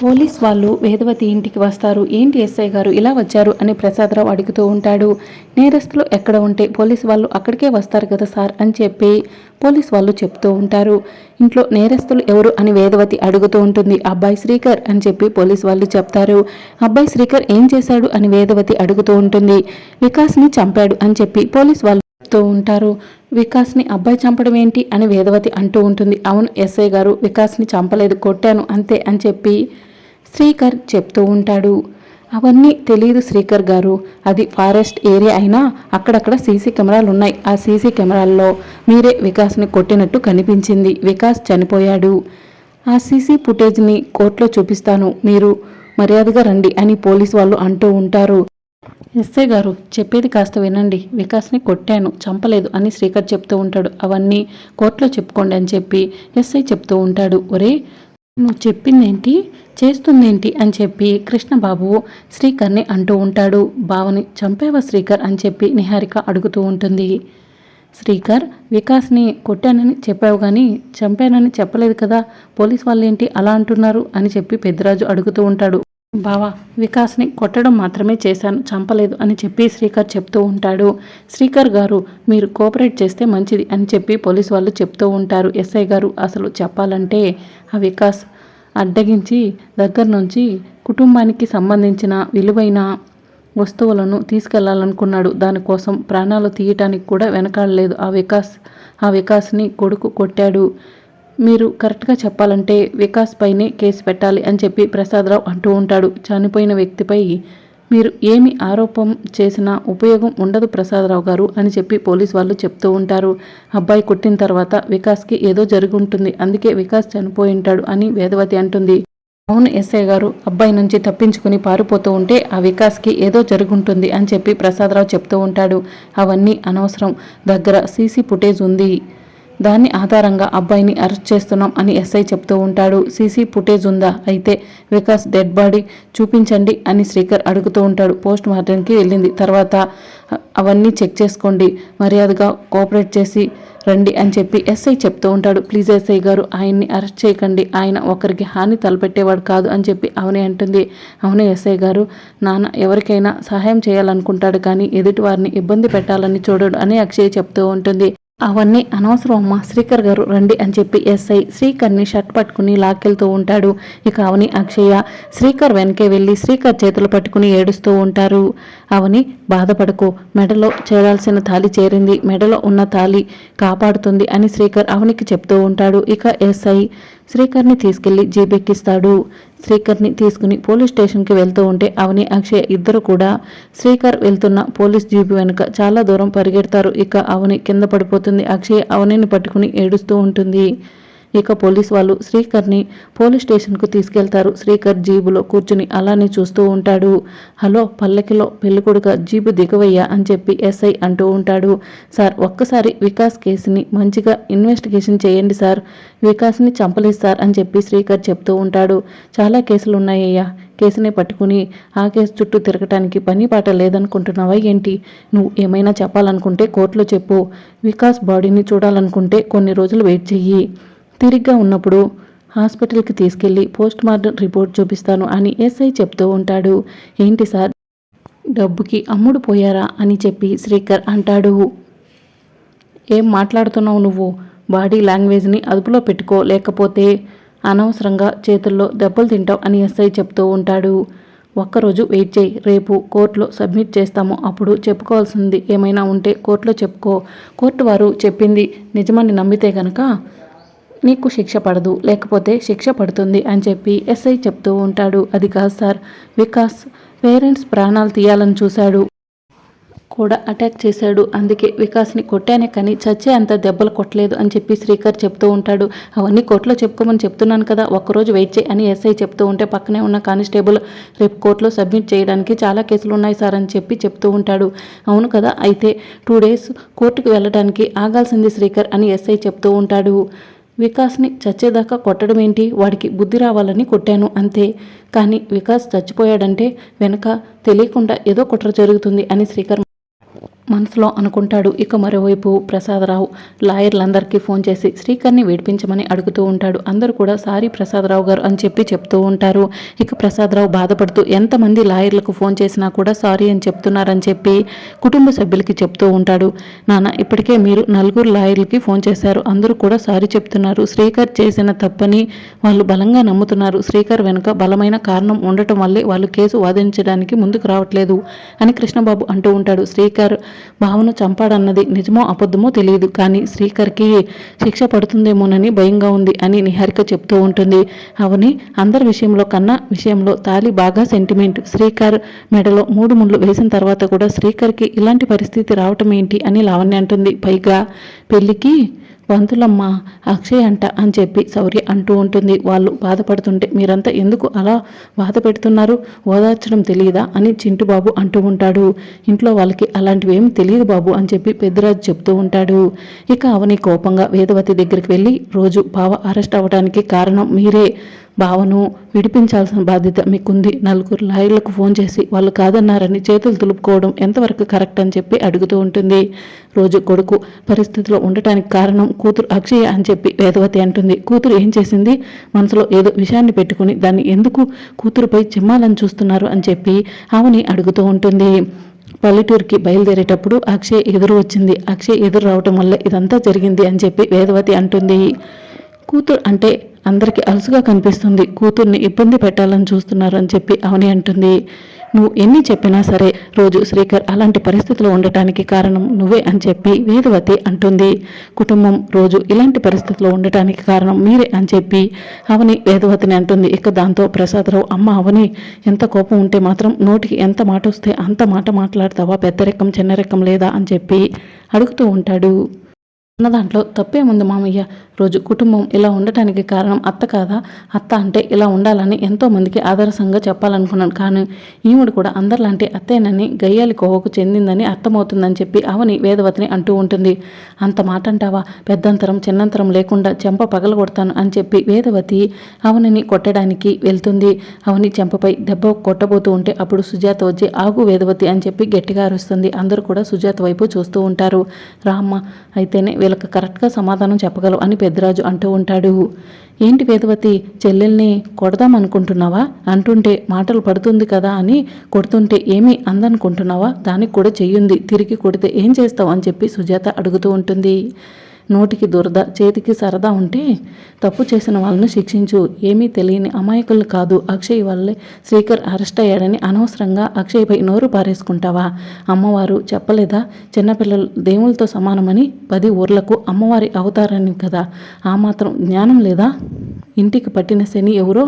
Police వాళ్ళు వేదవతి ఇంటికి వస్తారు. ఏంటి ఎస్ఐ గారు ఇలా వచ్చారు అని ప్రసాదరావు అడుగుతూ ఉంటాడు. నేరస్తులు ఎక్కడ ఉంటే పోలీస్ వాళ్ళు అక్కడికే వస్తారు కదా సార్ అని చెప్పి పోలీస్ వాళ్ళు చెప్తూ ఉంటారు. ఇంట్లో నేరస్తులు ఎవరు అని వేదవతి అడుగుతూ ఉంటుంది. అబ్బాయి శ్రీకర్ అని చెప్పి పోలీస్ వాళ్ళు చెప్తారు. అబ్బాయి శ్రీకర్ ఏం చేశాడు అని వేదవతి అడుగుతూ ఉంటుంది. వికాస్ని చంపాడు అని చెప్పి పోలీస్ వాళ్ళు చెప్తూ ఉంటారు. వికాస్ని అబ్బాయి చంపడం ఏంటి అని వేదవతి అంటూ ఉంటుంది. అవును ఎస్ఐ గారు వికాస్ని చంపలేదు కొట్టాను అంతే అని చెప్పి శ్రీకర్ చెప్తూ ఉంటాడు. అవన్నీ తెలియదు శ్రీకర్ గారు. అది ఫారెస్ట్ ఏరియా అయినా అక్కడక్కడ సీసీ కెమెరాలు ఉన్నాయి. ఆ సీసీ కెమెరాల్లో మీరే వికాస్ని కొట్టినట్టు కనిపించింది. వికాస్ చనిపోయాడు. ఆ సీసీ ఫుటేజ్ని కోర్టులో చూపిస్తాను. మీరు మర్యాదగా రండి అని పోలీస్ వాళ్ళు అంటూ ఉంటారు. ఎస్ఐ గారు చెప్పేది కాస్త వినండి. వికాస్ని కొట్టాను. చంపలేదు అని శ్రీకర్ చెప్తూ ఉంటాడు. అవన్నీ కోర్టులో చెప్పుకోండి అని చెప్పి ఎస్ఐ చెప్తూ ఉంటాడు. ఒరే నువ్వు చెప్పిందేంటి? చేస్తుందేంటి? అని చెప్పి కృష్ణబాబు శ్రీకర్ని అంటూ ఉంటాడు. బావని చంపేవా శ్రీకర్? అని చెప్పి నిహారిక అడుగుతూ ఉంటుంది. శ్రీకర్ వికాస్ని కొట్టానని చెప్పావు కానీ చంపానని చెప్పలేదు కదా. పోలీస్ వాళ్ళు ఏంటి అలా అంటున్నారు? అని చెప్పి పెద్దరాజు అడుగుతూ ఉంటాడు. బావా వికాస్ని కొట్టడం మాత్రమే చేశాను చంపలేదు అని చెప్పి శ్రీకర్ చెప్తూ ఉంటాడు. శ్రీకర్ గారు మీరు కోఆపరేట్ చేస్తే మంచిది అని చెప్పి పోలీస్ వాళ్ళు చెప్తూ ఉంటారు. ఎస్ఐ గారు అసలు చెప్పాలంటే ఆ వికాస్ అడ్డగించి దగ్గర నుంచి కుటుంబానికి సంబంధించిన విలువైన వస్తువులను తీసుకెళ్ళాలనుకున్నాడు. దానికోసం ప్రాణాలు తీయటానికి కూడా వెనకాడలేదు. ఆ వికాస్ ఆ వికాస్ని కొడుకు కొట్టాడు. మీరు కరెక్ట్గా చెప్పాలంటే వికాస్ పైనే కేసు పెట్టాలి అని చెప్పి ప్రసాదరావు అంటూ ఉంటాడు. చనిపోయిన వ్యక్తిపై మీరు ఏమి ఆరోపం చేసినా ఉపయోగం ఉండదు ప్రసాదరావు గారు అని చెప్పి పోలీస్ వాళ్ళు చెప్తూ ఉంటారు. అబ్బాయి కొట్టిన తర్వాత వికాస్కి ఏదో జరిగి ఉంటుంది అందుకే వికాస్ చనిపోయి ఉంటాడు అని వేదవతి అంటుంది. అవును ఎస్ఐ గారు అబ్బాయి నుంచి తప్పించుకుని పారిపోతూ ఉంటే ఆ వికాస్కి ఏదో జరుగుంటుంది అని చెప్పి ప్రసాదరావు చెప్తూ ఉంటాడు. అవన్నీ అనవసరం. దగ్గర సీసీ ఫుటేజ్ ఉంది. దాన్ని ఆధారంగా అబ్బాయిని అరెస్ట్ చేస్తున్నాం అని ఎస్ఐ చెప్తూ ఉంటాడు. సీసీ ఫుటేజ్ ఉందా? అయితే వికాస్ డెడ్ బాడీ చూపించండి అని శ్రీకర్ అడుగుతూ ఉంటాడు. పోస్ట్ మార్టంకి వెళ్ళింది. తర్వాత అవన్నీ చెక్ చేసుకోండి. మర్యాదగా కోఆపరేట్ చేసి రండి అని చెప్పి ఎస్ఐ చెప్తూ ఉంటాడు. ప్లీజ్ ఎస్ఐ గారు ఆయన్ని అరెస్ట్ చేయకండి. ఆయన ఒకరికి హాని తలపెట్టేవాడు కాదు అని చెప్పి అవనే అంటుంది. అవును ఎస్ఐ గారు నాన్న ఎవరికైనా సహాయం చేయాలనుకుంటాడు కానీ ఎదుటి వారిని ఇబ్బంది పెట్టాలని చూడడు అని అక్షయ్ చెప్తూ ఉంటుంది. అవన్నీ అనవసరం అమ్మా శ్రీకర్ గారు రండి అని చెప్పి ఎస్ఐ శ్రీకర్ని షర్ట్ పట్టుకుని లాక్కెళ్తూ ఉంటాడు. ఇక అవని అక్షయ శ్రీకర్ వెనకే వెళ్ళి శ్రీకర్ చేతులు పట్టుకుని ఏడుస్తూ ఉంటారు. అవని బాధపడకు మెడలో చేరాల్సిన తాలి చేరింది మెడలో ఉన్న తాలి కాపాడుతుంది అని శ్రీకర్ అవనికి చెప్తూ ఉంటాడు. ఇక ఎస్ఐ శ్రీకర్ని తీసుకెళ్ళి జీబెక్కిస్తాడు. శ్రీకర్ని తీసుకుని పోలీస్ స్టేషన్కి వెళ్తూ ఉంటే అవని అక్షయ్ ఇద్దరు కూడా శ్రీకర్ వెళ్తున్న పోలీస్ జీబు వెనుక చాలా దూరం పరిగెడతారు. ఇక అవని కింద పడిపోతుంది. అక్షయ్ అవనిని పట్టుకుని ఏడుస్తూ ఉంటుంది. ఇక పోలీస్ వాళ్ళు శ్రీకర్ని పోలీస్ స్టేషన్కు తీసుకెళ్తారు. శ్రీకర్ జీబులో కూర్చుని అలానే చూస్తూ ఉంటాడు. హలో పల్లకిలో పెళ్ళికొడుక జీబు దిగవయ్యా అని చెప్పి ఎస్ఐ అంటూ ఉంటాడు. సార్ ఒక్కసారి వికాస్ కేసుని మంచిగా ఇన్వెస్టిగేషన్ చేయండి సార్. వికాస్ని చంపలేదు సార్ అని చెప్పి శ్రీకర్ చెప్తూ ఉంటాడు. చాలా కేసులు ఉన్నాయ్యా కేసుని పట్టుకుని ఆ కేసు చుట్టూ తిరగటానికి పని పాట లేదనుకుంటున్నావా ఏంటి? నువ్వు ఏమైనా చెప్పాలనుకుంటే కోర్టులో చెప్పు. వికాస్ బాడీని చూడాలనుకుంటే కొన్ని రోజులు వెయిట్ చెయ్యి. తిరిగ్గా ఉన్నప్పుడు హాస్పిటల్కి తీసుకెళ్ళి పోస్ట్ మార్టం రిపోర్ట్ చూపిస్తాను అని ఎస్ఐ చెప్తూ ఉంటాడు. ఏంటి సార్? డబ్బుకి అమ్ముడు పోయారా అని చెప్పి శ్రీకర్ అంటాడు. ఏం మాట్లాడుతున్నావు నువ్వు? బాడీ లాంగ్వేజ్ని అదుపులో పెట్టుకో లేకపోతే అనవసరంగా చేతుల్లో దెబ్బలు తింటావు అని ఎస్ఐ చెప్తూ ఉంటాడు. ఒక్కరోజు వెయిట్ చేయి రేపు కోర్టులో సబ్మిట్ చేస్తాము అప్పుడు చెప్పుకోవాల్సింది ఏమైనా ఉంటే కోర్టులో చెప్పుకో. కోర్టు వారు చెప్పింది నిజమని నమ్మితే గనక నీకు శిక్ష పడదు లేకపోతే శిక్ష పడుతుంది అని చెప్పి ఎస్ఐ చెప్తూ ఉంటాడు. అది కాదు సార్ వికాస్ పేరెంట్స్ ప్రాణాలు తీయాలని చూశాడు. కూడా అటాక్ చేశాడు. అందుకే వికాస్ని కొట్టానే కానీ చచ్చే అంత దెబ్బలు కొట్టలేదు అని చెప్పి శ్రీకర్ చెప్తూ ఉంటాడు. అవన్నీ కోర్టులో చెప్పుకోమని చెప్తున్నాను కదా ఒక్కరోజు వెయిట్ చేయి అని ఎస్ఐ చెప్తూ ఉంటే పక్కనే ఉన్న కానిస్టేబుల్ రేపు కోర్టులో సబ్మిట్ చేయడానికి చాలా కేసులు ఉన్నాయి సార్ అని చెప్పి చెప్తూ ఉంటాడు. అవును కదా అయితే టూ డేస్ కోర్టుకు వెళ్ళడానికి ఆగాల్సింది శ్రీకర్ అని ఎస్ఐ చెప్తూ ఉంటాడు. వికాస్ని చచ్చేదాకా కొట్టడం ఏంటి? వాడికి బుద్ధి రావాలని కొట్టాను అంతే. కానీ వికాస్ చచ్చిపోయాడంటే వెనక తెలియకుండా ఏదో కుట్ర జరుగుతుంది అని శ్రీకర్ మనసులో అనుకుంటాడు. ఇక మరోవైపు ప్రసాదరావు లాయర్లందరికీ ఫోన్ చేసి శ్రీకర్ని విడిపించమని అడుగుతూ ఉంటాడు. అందరూ కూడా సారీ ప్రసాదరావు గారు అని చెప్పి చెప్తూ ఉంటారు. ఇక ప్రసాదరావు బాధపడుతూ ఎంతమంది లాయర్లకు ఫోన్ చేసినా కూడా సారీ అని చెప్తున్నారని చెప్పి కుటుంబ సభ్యులకి చెప్తూ ఉంటాడు. నాన్న ఇప్పటికే మీరు నలుగురు లాయర్లకి ఫోన్ చేశారు. అందరూ కూడా సారీ చెప్తున్నారు. శ్రీకర్ చేసిన తప్పని వాళ్ళు బలంగా నమ్ముతున్నారు. శ్రీకర్ వెనుక బలమైన కారణం ఉండటం వల్లే వాళ్ళు కేసు వాదించడానికి ముందుకు రావట్లేదు అని కృష్ణబాబు అంటూ ఉంటాడు. శ్రీకర్ భావను చంపాడన్నది నిజమో అబద్ధమో తెలియదు. కానీ శ్రీకర్కి శిక్ష పడుతుందేమోనని భయంగా ఉంది అని నిహారిక చెప్తూ ఉంటుంది. అవని అందరి విషయంలో కన్నా విషయంలో తాలి బాగా సెంటిమెంట్ శ్రీకర్ మెడలో మూడు ముళ్ళు వేసిన తర్వాత కూడా శ్రీకర్కి ఇలాంటి పరిస్థితి రావటం ఏంటి అని లావణ్య అంటుంది. పైగా పెళ్ళికి వంతులమ్మ అక్షయ్ అంట అని చెప్పి శౌర్య అంటూ ఉంటుంది. వాళ్ళు బాధపడుతుంటే మీరంతా ఎందుకు అలా బాధ పెడుతున్నారు? ఓదార్చడం తెలియదా అని చింటు బాబు అంటూ ఉంటాడు. ఇంట్లో వాళ్ళకి అలాంటివి ఏమి తెలియదు బాబు అని చెప్పి పెద్దరాజు చెప్తూ ఉంటాడు. ఇక అవని కోపంగా వేదవతి దగ్గరికి వెళ్ళి రోజు బావ అరెస్ట్ అవ్వడానికి కారణం మీరే. భావను విడిపించాల్సిన బాధ్యత మీకుంది. నలుగురు లాయర్లకు ఫోన్ చేసి వాళ్ళు కాదన్నారని చేతులు తులుపుకోవడం ఎంతవరకు కరెక్ట్ అని చెప్పి అడుగుతూ ఉంటుంది. రోజు కొడుకు పరిస్థితిలో ఉండటానికి కారణం కూతురు అక్షయ అని చెప్పి వేదవతి అంటుంది. కూతురు ఏం చేసింది? మనసులో ఏదో విషయాన్ని పెట్టుకుని దాన్ని ఎందుకు కూతురుపై చిమ్మాలని చూస్తున్నారు అని చెప్పి ఆమెని అడుగుతూ ఉంటుంది. పల్లెటూరుకి బయలుదేరేటప్పుడు అక్షయ్ ఎదురు వచ్చింది. అక్షయ్ ఎదురు రావటం వల్ల ఇదంతా జరిగింది అని చెప్పి వేదవతి అంటుంది. కూతురు అంటే అందరికీ అలసుగా కనిపిస్తుంది. కూతుర్ని ఇబ్బంది పెట్టాలని చూస్తున్నారు అని చెప్పి అవని అంటుంది. నువ్వు ఎన్ని చెప్పినా సరే రోజు శ్రీకర్ అలాంటి పరిస్థితులు ఉండటానికి కారణం నువ్వే అని చెప్పి వేదవతి అంటుంది. కుటుంబం రోజు ఇలాంటి పరిస్థితులు ఉండటానికి కారణం మీరే అని చెప్పి అవని వేదవతిని అంటుంది. ఇక దాంతో ప్రసాదరావు అమ్మ అవని ఎంత కోపం ఉంటే మాత్రం నోటికి ఎంత మాట వస్తే అంత మాట మాట్లాడతావా? పెద్ద రకం చిన్న రకం లేదా? అని చెప్పి అడుగుతూ ఉంటాడు. అన్న దాంట్లో తప్పేముంది మామయ్య? రోజు కుటుంబం ఇలా ఉండటానికి కారణం అత్త కాదా? అత్త అంటే ఇలా ఉండాలని ఎంతో మందికి ఆదర్శంగా చెప్పాలనుకున్నాను. కానీ ఈవిడ కూడా అందరిలాంటి అత్తేనని గయ్యాలి కోవకు చెందిందని అర్థమవుతుందని చెప్పి అవని వేదవతిని అంటూ ఉంటుంది. అంత మాట అంటావా పెద్దంతరం చిన్నంతరం లేకుండా చెంప పగలగొడతాను అని చెప్పి వేదవతి అవనిని కొట్టడానికి వెళ్తుంది. అవని చెంపపై దెబ్బ కొట్టబోతూ ఉంటే అప్పుడు సుజాత వచ్చి ఆగు వేదవతి అని చెప్పి గట్టిగా అరుస్తుంది. అందరూ కూడా సుజాత వైపు చూస్తూ ఉంటారు. రామ్మ అయితేనే వీళ్ళకి కరెక్ట్గా సమాధానం చెప్పగలవు అని పెద్దరాజు అంటూ ఉంటాడు. ఏంటి వేదవతి చెల్లెల్ని కొడదాం అనుకుంటున్నావా? అంటుంటే మాటలు పడుతుంది కదా అని కొడుతుంటే ఏమీ అందనుకుంటున్నావా? దానికి కూడా చెయ్యుంది. తిరిగి కొడితే ఏం చేస్తావు? అని చెప్పి సుజాత అడుగుతూ ఉంటుంది. నోటికి దురద చేతికి సరదా ఉంటే తప్పు చేసిన వాళ్ళని శిక్షించు. ఏమీ తెలియని అమాయకులు కాదు. అక్షయ్ వల్లే శ్రీకర్ అరెస్ట్ అయ్యాడని అనవసరంగా అక్షయ్పై నోరు పారేసుకుంటావా? అమ్మవారు చెప్పలేదా? చిన్నపిల్లలు దేవులతో సమానమని పది ఊర్లకు అమ్మవారి అవతారని కదా. ఆ మాత్రం జ్ఞానం లేదా? ఇంటికి పట్టిన శని ఎవరో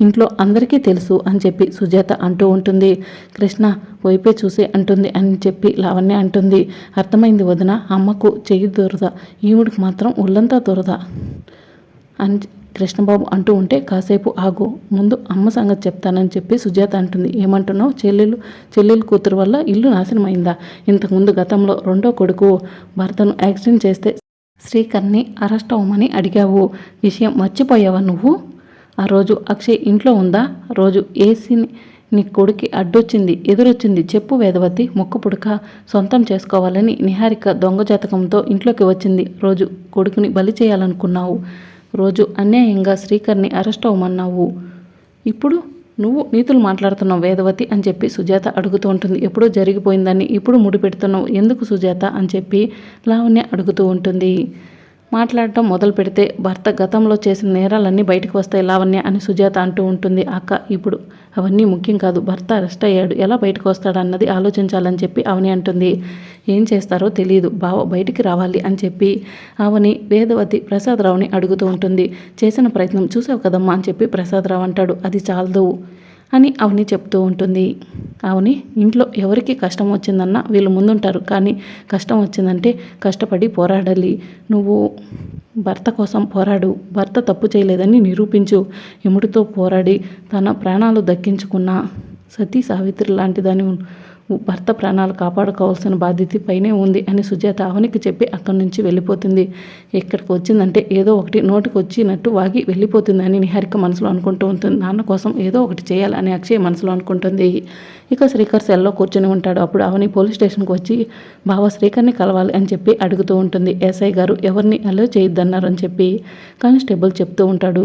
ఇంట్లో అందరికీ తెలుసు అని చెప్పి సుజాత అంటూ ఉంటుంది. కృష్ణ వైపే చూసి అంటుంది అని చెప్పి లావణ్య అంటుంది. అర్థమైంది వదిన అమ్మకు చెయ్యి దొరద ఈవుడికి మాత్రం ఒళ్ళంతా దొరద అని కృష్ణబాబు అంటూ ఉంటే కాసేపు ఆగు ముందు అమ్మ సంగతి చెప్తానని చెప్పి సుజాత అంటుంది. ఏమంటున్నావు? చెల్లెలు చెల్లెలు కూతురు వల్ల ఇల్లు నాశనమైందా? ఇంతకుముందు గతంలో రెండో కొడుకు భర్తను యాక్సిడెంట్ చేస్తే శ్రీకర్ని అరెస్ట్ అవ్వమని అడిగావు. విషయం మర్చిపోయావా నువ్వు? ఆ రోజు అక్షయ్ ఇంట్లో ఉందా? రోజు ఏసీని నీ కొడుకి అడ్డొచ్చింది ఎదురొచ్చింది చెప్పు వేదవతి ముక్కు పుడక సొంతం చేసుకోవాలని నిహారిక దొంగ జాతకంతో ఇంట్లోకి వచ్చింది. రోజు కొడుకుని బలి చేయాలనుకున్నావు. రోజు అన్యాయంగా శ్రీకర్ని అరెస్ట్ అవ్వమన్నావు ఇప్పుడు నువ్వు నీతులు మాట్లాడుతున్నావు వేదవతి అని చెప్పి సుజాత అడుగుతూ ఉంటుంది. ఎప్పుడో జరిగిపోయిందని ఇప్పుడు ముడిపెడుతున్నావు. ఎందుకు సుజాత అని చెప్పి లావణ్య అడుగుతూ ఉంటుంది. మాట్లాడటం మొదలు పెడితే భర్త గతంలో చేసిన నేరాలన్నీ బయటకు వస్తాయి లావణ్య అని సుజాత అంటూ ఉంటుంది. అక్క ఇప్పుడు అవన్నీ ముఖ్యం కాదు. భర్త అరెస్ట్ అయ్యాడు. ఎలా బయటకు వస్తాడన్నది ఆలోచించాలని చెప్పి అవని అంటుంది. ఏం చేస్తారో తెలియదు బావ బయటికి రావాలి అని చెప్పి అవని వేదవతి ప్రసాదరావుని అడుగుతూ ఉంటుంది. చేసిన ప్రయత్నం చూసావు కదమ్మా అని చెప్పి ప్రసాదరావు అంటాడు. అది చాలదు. అని అవని చెప్తూ ఉంటుంది. అవని ఇంట్లో ఎవరికి కష్టం వచ్చిందన్నా వీళ్ళు ముందుంటారు. కానీ కష్టం వచ్చిందంటే కష్టపడి పోరాడాలి. నువ్వు భర్త కోసం పోరాడు. భర్త తప్పు చేయలేదని నిరూపించు. ఎముడితో పోరాడి తన ప్రాణాలు దక్కించుకున్న సతీ సావిత్రి లాంటి దాని భర్త ప్రాణాలు కాపాడుకోవాల్సిన బాధ్యత పైనే ఉంది అని సుజాత అవనికి చెప్పి అక్కడి నుంచి వెళ్ళిపోతుంది. ఇక్కడికి వచ్చిందంటే ఏదో ఒకటి నోటికి వచ్చినట్టు వాగి వెళ్ళిపోతుంది అని నిహారిక మనసులో అనుకుంటూ ఉంటుంది. నాన్న కోసం ఏదో ఒకటి చేయాలని అక్షయ్ మనసులో అనుకుంటుంది. ఇక శ్రీకర్ సెల్లో కూర్చొని ఉంటాడు. అప్పుడు అవని పోలీస్ స్టేషన్కి వచ్చి బావ శ్రీకర్ని కలవాలి అని చెప్పి అడుగుతూ ఉంటుంది. ఎస్ఐ గారు ఎవరిని అలో చేయొద్దన్నారు అని చెప్పి కానిస్టేబుల్ చెప్తూ ఉంటాడు.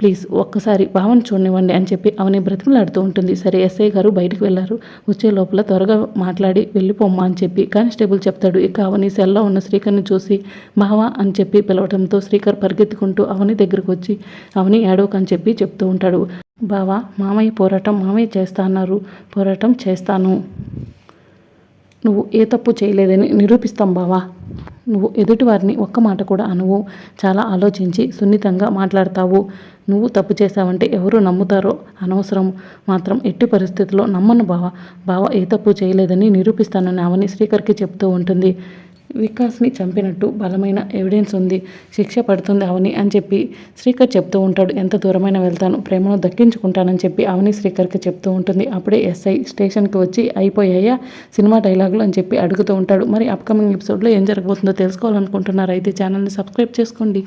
ప్లీజ్ ఒక్కసారి భావన చూడనివ్వండి అని చెప్పి అవని బ్రతిమలాడుతూ ఉంటుంది. సరే ఎస్ఐ గారు బయటకు వెళ్ళారు వచ్చే లోపల త్వరగా మాట్లాడి వెళ్ళిపోమ్మా అని చెప్పి కానిస్టేబుల్ చెప్తాడు. ఇక అవని సెల్లో ఉన్న శ్రీకర్ని చూసి బావా అని చెప్పి పిలవడంతో శ్రీకర్ పరిగెత్తుకుంటూ అవని దగ్గరకు వచ్చి అవని ఏడోక్ అని చెప్పి చెప్తూ ఉంటాడు. బావా మామయ్య పోరాటం మామయ్య చేస్తా అన్నారు. పోరాటం చేస్తాను. నువ్వు ఏ తప్పు చేయలేదని నిరూపిస్తాం బావా. నువ్వు ఎదుటివారిని ఒక్క మాట కూడా అనువు. చాలా ఆలోచించి సున్నితంగా మాట్లాడతావు. నువ్వు తప్పు చేశావంటే ఎవరు నమ్ముతారో అనవసరం. మాత్రం ఎట్టి పరిస్థితుల్లో నమ్మను బావ. బావ ఏ తప్పు చేయలేదని నిరూపిస్తానని ఆమెని శ్రీకర్కి చెప్తూ ఉంటుంది. వికాస్ని చంపినట్టు బలమైన ఎవిడెన్స్ ఉంది. శిక్ష పడుతుంది అవని అని చెప్పి శ్రీకర్ చెప్తూ ఉంటాడు. ఎంత దూరమైన వెళ్తాను. ప్రేమను దక్కించుకుంటానని చెప్పి అవని శ్రీకర్కి చెప్తూ ఉంటుంది. అప్పుడే ఎస్ఐ స్టేషన్కి వచ్చి అయిపోయాయా సినిమా డైలాగులు అని చెప్పి అడుగుతూ ఉంటాడు. మరి అప్కమింగ్ ఎపిసోడ్లో ఏం జరగబోతుందో తెలుసుకోవాలనుకుంటున్నారు? అయితే ఛానల్ని సబ్స్క్రైబ్ చేసుకోండి.